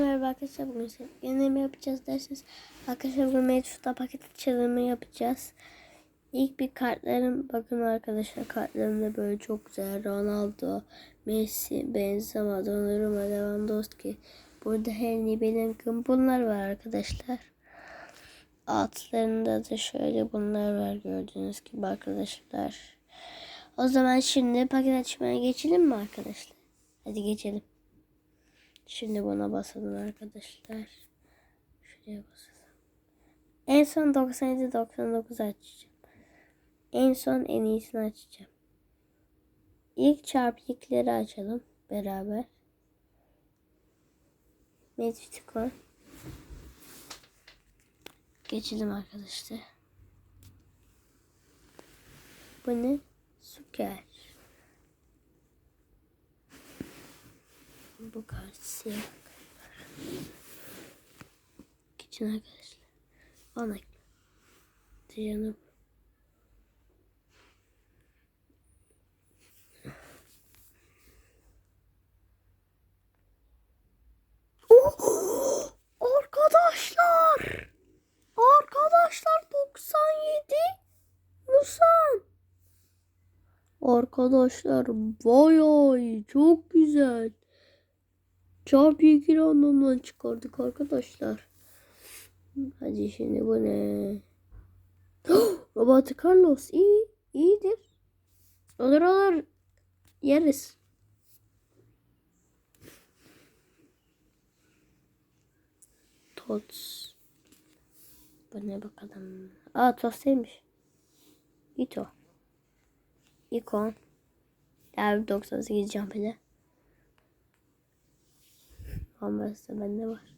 Merhaba arkadaşlar. Bugün ne yapacağız derseniz arkadaşlar bugün mevcutta paket açılımı yapacağız. İlk bir kartlarım bakın arkadaşlar kartlarımda böyle çok güzel Ronaldo, Messi, Benzema, Donnarumma, Lewandowski. Burada Henry, Bellingham bunlar var arkadaşlar. Altlarında da şöyle bunlar var gördüğünüz gibi arkadaşlar. O zaman şimdi paket açmaya geçelim mi arkadaşlar? Hadi geçelim. Şimdi buna basalım arkadaşlar. Şuraya basalım. En son 97 99 açacağım. En son en iyisini açacağım. İlk çarpı açalım beraber. Medvitikon. Geçelim arkadaşlar. Bu ne? Süper. Bu kart siyah. Geçin arkadaşlar. Bana. Canım. Oh! Arkadaşlar 97 Musan. Arkadaşlar vay ay çok güzel. Çarpı ikili anlamdan çıkardık arkadaşlar. Hadi şimdi bu ne? Roberto Carlos iyi. iyidir. Olur olur. Yeriz. Tots. Bu ne bakalım. Aa Tots'taymış. Ito. İkon. Derbi 98 jumpede. Bombası da bende var.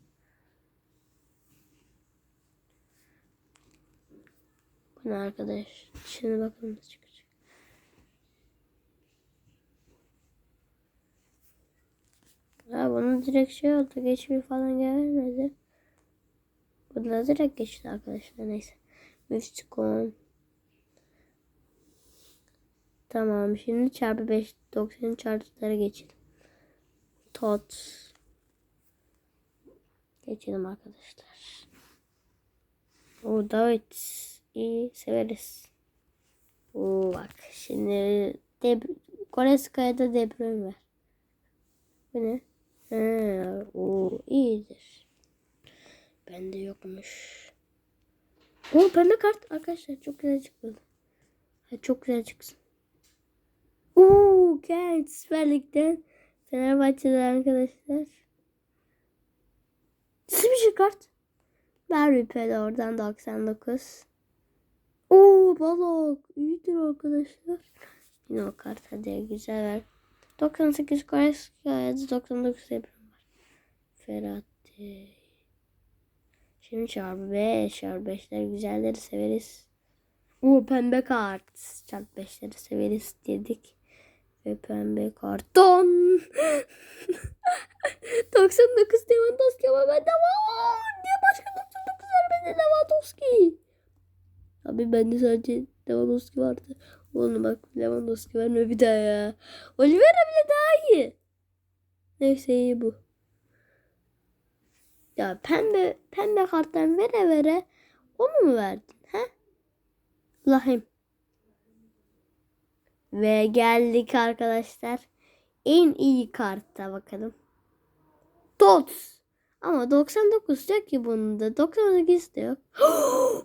Bu ne arkadaş? Şimdi bakalım nasıl çıkacak. Ha bunun direkt şey oldu. Geçmiyor falan gelmedi. Bu da direkt geçti arkadaşlar. Neyse. Mysticon. Tamam. Şimdi çarpı 5 90 çarpılara geçelim. Tot. Geçelim arkadaşlar. O David iyi severiz. Oo bak şimdi De Koreskaya'da deprem var. Bu ne? Ha, o iyidir. Bende yokmuş. O pembe kart arkadaşlar çok güzel çıktı. Ha, çok güzel çıksın. Oo gel Süper Lig'den Fenerbahçe'den arkadaşlar. Sıvıcı kart. Ver bir oradan 99. Oo balık. İyidir arkadaşlar. Yine o kart hadi güzel ver. 98 Koreska ya da 99 yapım var. Ferhat Şimdi çarpı 5. Çarpı 5'ler güzelleri severiz. Oo pembe kart. Çarpı 5'leri severiz dedik. Ve pembe karton. 99 Lewandowski ama bende var. Niye başka 99 vermedi Lewandowski? Abi bende sadece Lewandowski vardı. Oğlum bak Lewandowski verme bir daha ya. Oliveira bile daha iyi. Neyse iyi bu. Ya pembe pembe karttan vere vere onu mu verdin he? Lahim. Ve geldik arkadaşlar. En iyi kartta bakalım. Dots. Ama 99 yok ki bunda. 98 de yok.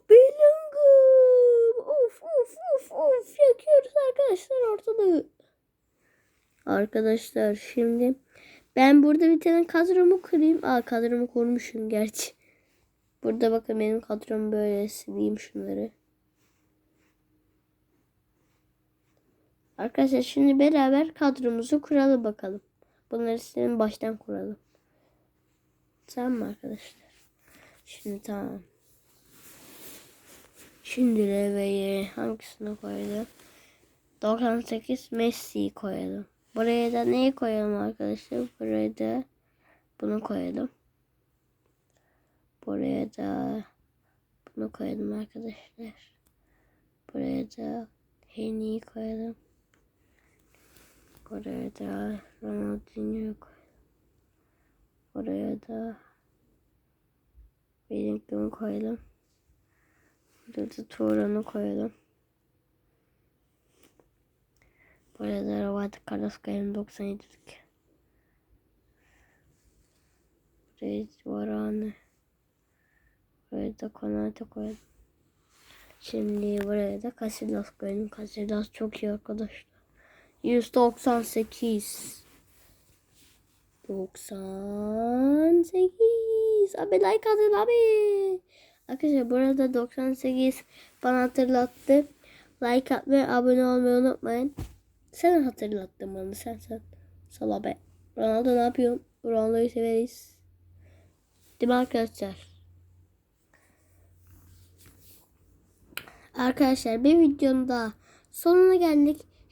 Bellingham. Of of of of. Yakıyoruz arkadaşlar ortalığı. Arkadaşlar şimdi ben burada bir tane kadromu kurayım. Aa kadromu kurmuşum gerçi. Burada bakın benim kadrom böyle sileyim şunları. Arkadaşlar şimdi beraber kadromuzu kuralım bakalım. Bunları senin baştan kuralım. Tamam mı arkadaşlar? Şimdi tamam. Şimdi Reve'yi hangisini koyalım? 98 Messi'yi koyalım. Buraya da neyi koyalım arkadaşlar? Buraya da bunu koyalım. Buraya da bunu koyalım arkadaşlar. Buraya da Henry'i koyalım. Buraya da Ronaldinho'yu koyalım. Buraya da Wellington'u koyalım. Burada da Turan'ı koyalım. Buraya da Roberto Carlos koyalım 97'lik. Buraya Varane. Buraya da Konate koyalım. Şimdi buraya da Casillas koyalım. Casillas çok iyi arkadaşlar. 198. 98. Abi like atın abi. Arkadaşlar burada 98 bana hatırlattı. Like atmayı, abone olmayı unutmayın. Sen hatırlattın bana sen sen. Sala be. Ronaldo ne yapıyor? Ronaldo'yu severiz. Değil mi arkadaşlar? Arkadaşlar bir videonun daha sonuna geldik.